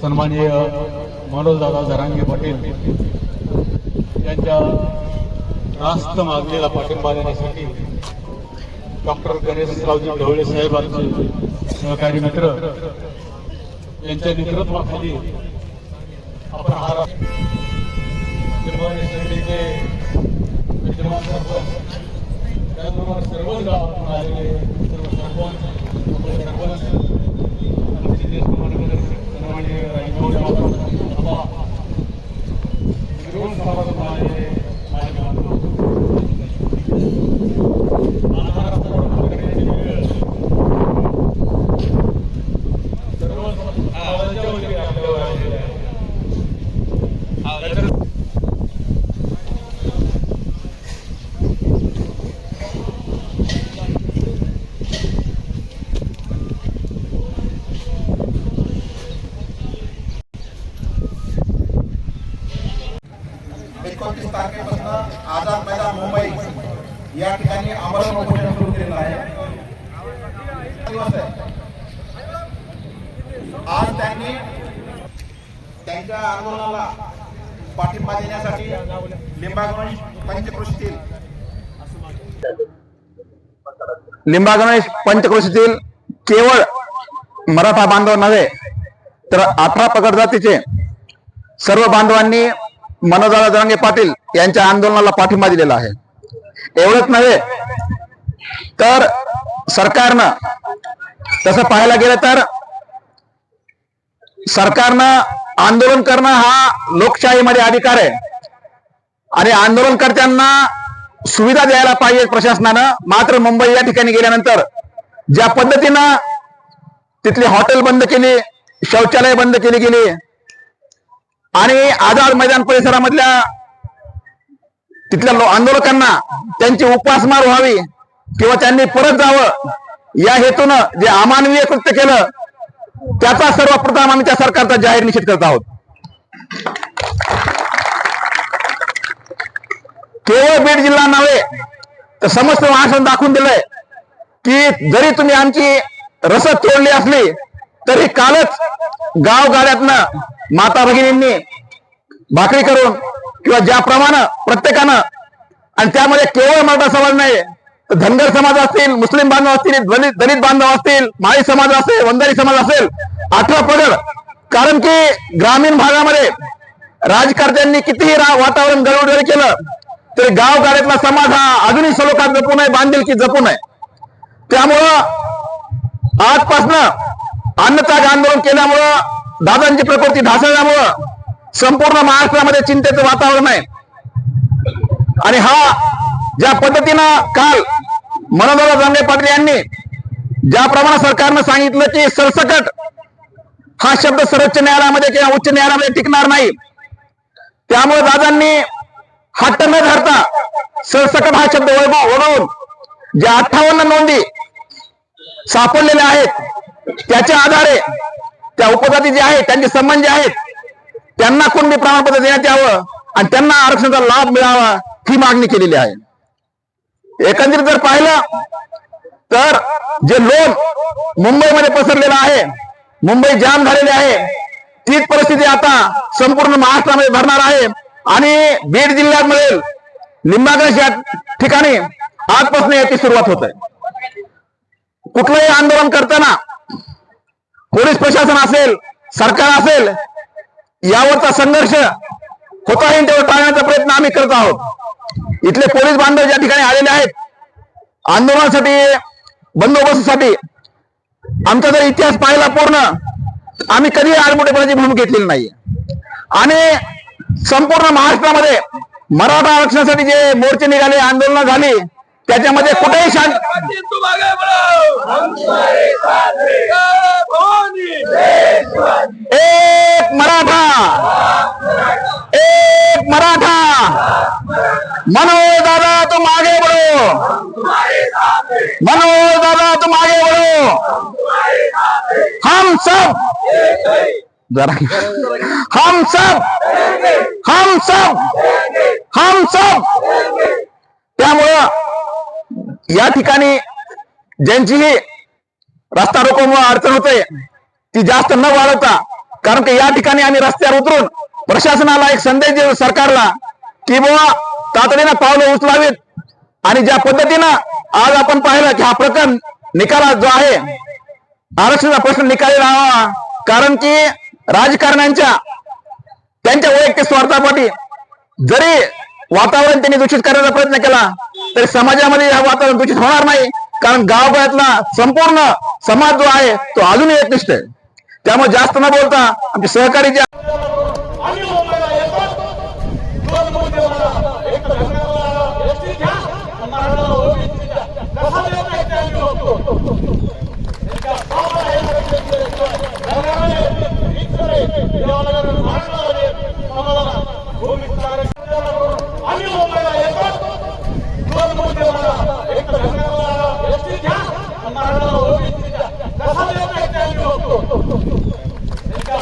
सन्माननीय मनोजदादा जरांगे पाटील यांच्या रास्त मागलेला पाठिंबा देण्यासाठी डॉक्टर गणेशरावजी ढवळे साहेबांचे सहकारी मित्र यांच्या नेतृत्वाखाली आपण हा राष्ट्रीचे विद्यमान सरपंच त्याचबरोबर सर्वच गावातून आलेले सर्व सरपंच आपले सरपंच आमचे ज्येष्ठ मान्यवर सन्माननीय राजभाऊ बाबा सर्व गावातून आलेले माझे बांधव महाराष्ट्रावर करण्याची वेळ सर्व गावाच्या वतीने आपल्यावर आलेली आहे त्याच्या- एकोणतीस तारखेपासून आझाद मैदान मुंबई या ठिकाणी आमरण उपोषण सुरू केलेलं आहे. आज त्यांनी त्यांच्या आंदोलनाला पाठिंबा देण्यासाठी लिंबागंज पंचकृषीतील लिंबागणेश पंचकृषीतील केवळ मराठा बांधव नव्हे तर अठरा पगड जातीचे सर्व बांधवांनी मनोजाला जरांगे पाटील यांच्या आंदोलनाला पाठिंबा दिलेला आहे. एवढंच नव्हे तर सरकारनं तसं पाहायला गेलं तर सरकारनं आंदोलन करणं हा लोकशाहीमध्ये अधिकार आहे. आणि आंदोलनकर्त्यांना सुविधा द्यायला पाहिजे प्रशासनानं मात्र मुंबई या ठिकाणी गेल्यानंतर ज्या पद्धतीनं तिथली हॉटेल बंद केली शौचालय बंद केली गेली आणि आझाद मैदान परिसरामधल्या तिथल्या आंदोलकांना त्यांची उपासमार व्हावी किंवा त्यांनी परत जावं या हेतूनं जे अमानवीय कृत्य केलं त्याचा सर्वप्रथम आम्ही त्या सरकारचा जाहीर निषेध करत आहोत. केवळ बीड जिल्हा नव्हे तर समस्त महाराष्ट्रात दाखवून दिलंय की जरी तुम्ही आमची रसद तोडली असली तरी कालच गाव गाड्यातनं माता भगिनींनी भाकरी करून किंवा ज्याप्रमाणे प्रत्येकानं आणि त्यामध्ये केवळ मराठा समाज नाही तर धनगर समाज असतील मुस्लिम बांधव असतील दलित दलित बांधव असतील माळी समाज असेल वंदारी समाज असेल अठरा पगड कारण की ग्रामीण भागामध्ये राजकर्त्यांनी कितीही रा- वातावरण गडबड केलं तरी गाव गाड्यातला समाज हा अजूनही सलोखात जपून आहे बांधिलकी जपून आहे त्यामुळं आजपासनं अन्नत्याग आंदोलन केल्यामुळं दादांची प्रकृती ढासळल्यामुळं संपूर्ण महाराष्ट्रामध्ये चिंतेचं वातावरण आहे. आणि हा ज्या पद्धतीनं काल मनोहर जांगे पाटील यांनी ज्याप्रमाणे सरकारनं सांगितलं की सरसकट हा शब्द सर्वोच्च न्यायालयामध्ये किंवा उच्च न्यायालयामध्ये टिकणार नाही. त्यामुळे दादांनी हट्ट न धरता सरसकट हा शब्द वगळून ज्या अठ्ठावन्न नोंदी सापडलेल्या आहेत त्याच्या आधारे त्या उपजाती जे आहेत त्यांचे संबंध जे आहेत त्यांना कुणबी प्रमाणपत्र देण्यात यावं आणि त्यांना आरक्षणाचा लाभ मिळावा ही मागणी केलेली आहे. एकंदरीत जर पाहिलं तर जे लोन मुंबईमध्ये पसरलेलं आहे मुंबई जाम झालेली आहे तीच परिस्थिती आता संपूर्ण महाराष्ट्रामध्ये भरणार आहे आणि बीड जिल्ह्यामधील लिंबागस या ठिकाणी आजपासून याची सुरुवात होत आहे. कुठलंही आंदोलन करताना पोलीस प्रशासन असेल सरकार असेल यावरचा संघर्ष होता येईल तेव्हा टाळण्याचा प्रयत्न आम्ही करत आहोत. इथले पोलीस बांधव ज्या ठिकाणी आलेले आहेत आंदोलनासाठी बंदोबस्तासाठी आमचा जर इतिहास पाहिला पूर्ण आम्ही कधी आडमोठेपणाची भूमिका घेतलेली नाही. आणि संपूर्ण महाराष्ट्रामध्ये मराठा आरक्षणासाठी जे मोर्चे निघाले आंदोलनं झाली त्याच्यामध्ये कुठेही शांत एक मराठा. एक मराठा. मनोज दादा तुम आगे बढ़ो मनोज दादा तुम आगे बढ़ो हम सब जरा हम सब हम सब हम सब त्यामुळं या ठिकाणी ज्यांची ही रस्ता रोकोमुळे अडचण होते ती जास्त न वाढवता कारण की या ठिकाणी आम्ही रस्त्यावर उतरून प्रशासनाला एक संदेश देऊ सरकारला की बाबा तातडीनं पावलं उचलावीत. आणि ज्या पद्धतीनं आज आपण पाहिलं की हा प्रकरण निकाला जो आहे आरक्षणाचा प्रश्न निकाली लावा. कारण की राजकारण्यांच्या त्यांच्या वैयक्तिक स्वार्थापाठी जरी वातावरण त्यांनी दूषित करण्याचा प्रयत्न केला तरी समाजामध्ये या वातावरण दूषित होणार नाही. कारण गावगावातला संपूर्ण समाज जो आहे तो अजूनही एकनिष्ठ आहे. त्यामुळे जास्त न बोलता आमचे सहकारी जे एका